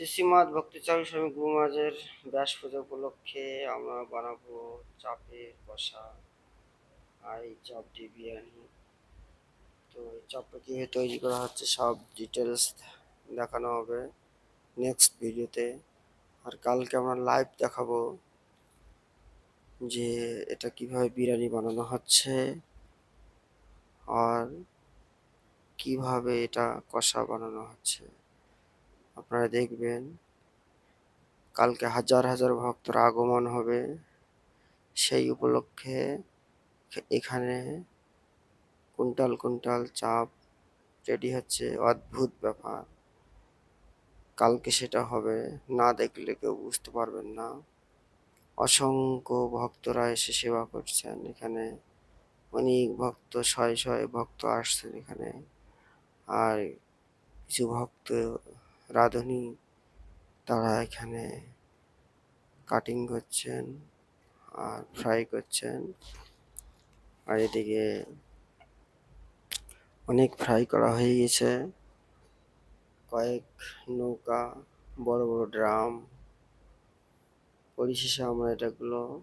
শ্রীশ্রীমাদ ভক্তিচারী স্বামী গুরুমাজের ব্যাস পূজা উপলক্ষে আমরা বানাবো চাপের কষা আর এই চপ দিয়ে বিরিয়ানি। তো এই চপটা কীভাবে তৈরি করা হচ্ছে সব ডিটেলস দেখানো হবে নেক্সট ভিডিওতে। আর কালকে আমরা লাইভ দেখাবো যে এটা কীভাবে বিরিয়ানি বানানো হচ্ছে আর কীভাবে এটা কষা বানানো হচ্ছে। আপনারা দেখবেন, কালকে হাজার হাজার ভক্তর আগমন হবে সেই উপলক্ষে এখানে কুইন্টাল কুইন্টাল চাপ রেডি হচ্ছে। অদ্ভুত ব্যাপার। কালকে সেটা হবে, না দেখলে কেউ বুঝতে পারবেন না। অসংখ্য ভক্তরা এসে সেবা করছেন এখানে। অনেক ভক্ত, শয়ে শয়ে ভক্ত আসছেন এখানে। আর কিছু ভক্ত রাঁধুনি, তারা এখানে কাটিং করছেন আর ফ্রাই করছেন। আর এদিকে অনেক ফ্রাই করা হয়ে গেছে। কয়েক নৌকা, বড় বড় ড্রাম। পরিশেষে আমরা এটাগুলো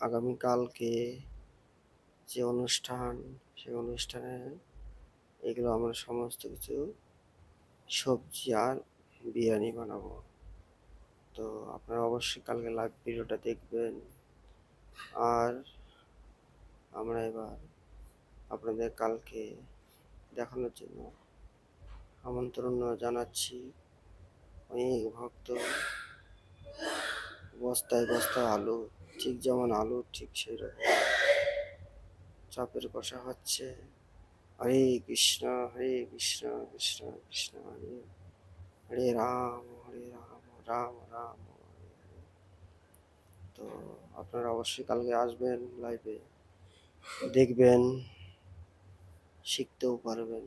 আগামীকালকে যে অনুষ্ঠান, সেই অনুষ্ঠানে এগুলো আমরা সমস্ত কিছু সবজি আর বিরিয়ানি বানাবো। তো আপনারা অবশ্যই কালকে লাইভ ভিডিওটা দেখবেন। আর আমরা এবার আপনাদের কালকে দেখানোর জন্য আমন্ত্রণ জানাচ্ছি। অনেক ভক্ত। বস্তায় বস্তায় আলু, ঠিক যেমন আলু ঠিক সেই রকম চাপের কষা হচ্ছে। হরে কৃষ্ণ হরে কৃষ্ণ কৃষ্ণ কৃষ্ণ, হরে হরে। রাম হরে রাম রাম রাম, হরে হরে। তো আপনারা অবশ্যই কালকে আসবেন লাইভে দেখবেন, শিখতেও পারবেন।